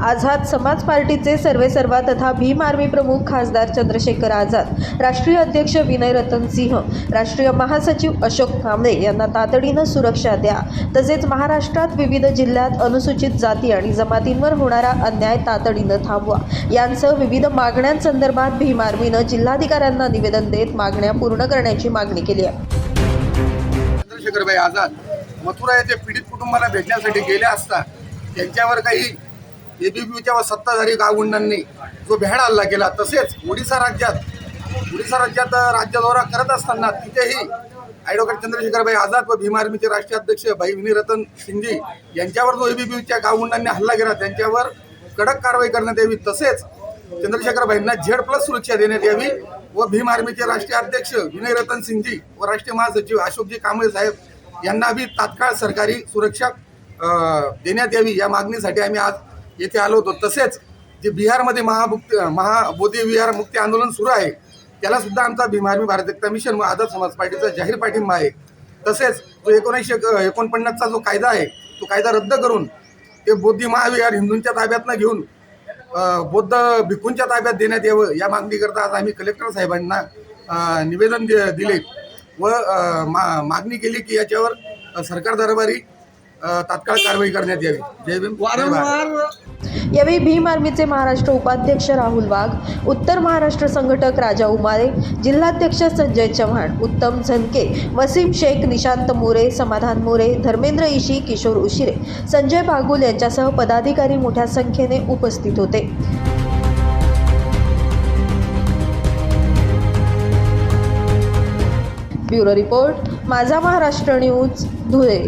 आझाद समाज पार्टीचे सर्वेसर्वा तथा भीम आर्मी प्रमुख खासदार चंद्रशेखर आझाद राष्ट्रीय अध्यक्ष विनय रतन सिंह राष्ट्रीय महासचिव अशोक कांबळे यांना तातडीनं सुरक्षा द्या. तसेच महाराष्ट्रात विविध जिल्ह्यात अनुसूचित जाती आणि जमातींवर होणारा अन्याय तातडीनं थांबवा. यांसह विविध मागण्यांसंदर्भात भीम आर्मीनं जिल्हाधिकाऱ्यांना निवेदन देत मागण्या पूर्ण करण्याची मागणी केली आहे. चंद्रशेखरभाई आझाद मथुरा येथे पीडित कुटुंबाला भेटण्यासाठी गेले असता त्यांच्यावर काही एबीपीच्या व सत्ताधारी गावगुंडांनी जो भ्याड हल्ला केला तसेच ओडिसा राज्यात ओडिसा राज्यात राज्य दौरा करत असताना तिथेही ॲडव्होकेट चंद्रशेखरभाई आझाद व भीम आर्मीचे राष्ट्रीय अध्यक्ष भाई विनीरतन सिंगजी यांच्यावर जो एबीपीच्या गावगुंडांनी हल्ला केला त्यांच्यावर कडक कारवाई करण्यात यावी तसेच चंद्रशेखरभाईंना झेड प्लस सुरक्षा देण्यात यावी व भीम आर्मीचे राष्ट्रीय अध्यक्ष विनय रतन सिंगजी व राष्ट्रीय महासचिव अशोकजी कांबळे साहेब यांना बी तात्काळ सरकारी सुरक्षा देण्यात यावी या मागणीसाठी आम्ही आज येथे आलो होतो. तसेच जे बिहारमध्ये महामुक्ती महाबोधी विहार मुक्ती आंदोलन सुरू आहे त्याला सुद्धा आमचा भीमार्मी भारत एकता मिशन व आझाद समाज पार्टीचा जाहीर पाठिंबा आहे. तसेच जो एकोणीसशे एकोणपन्नासचा जो कायदा आहे तो कायदा रद्द करून ते बौद्धी महाविहार हिंदूंच्या ताब्यातनं घेऊन बौद्ध भिक्खूंच्या ताब्यात देण्यात यावं या मागणीकरता आज आम्ही कलेक्टर साहेबांना निवेदन दि- दिले व मा मागणी केली की याच्यावर सरकार दरबारी तात्काळ कारवाई करण्यात यावी. जय भीम. भारत. यावेळी भीम आर्मीचे महाराष्ट्र उपाध्यक्ष राहुल वाघ उत्तर महाराष्ट्र संघटक राजा उमारे जिल्हाध्यक्ष संजय चव्हाण उत्तम झनके वसीम शेख निशांत मोरे समाधान मोरे धर्मेंद्र इशी किशोर उशिरे संजय बागुल यांच्यासह पदाधिकारी मोठ्या संख्येने उपस्थित होते. ब्युरो रिपोर्ट माझा महाराष्ट्र न्यूज धुळे.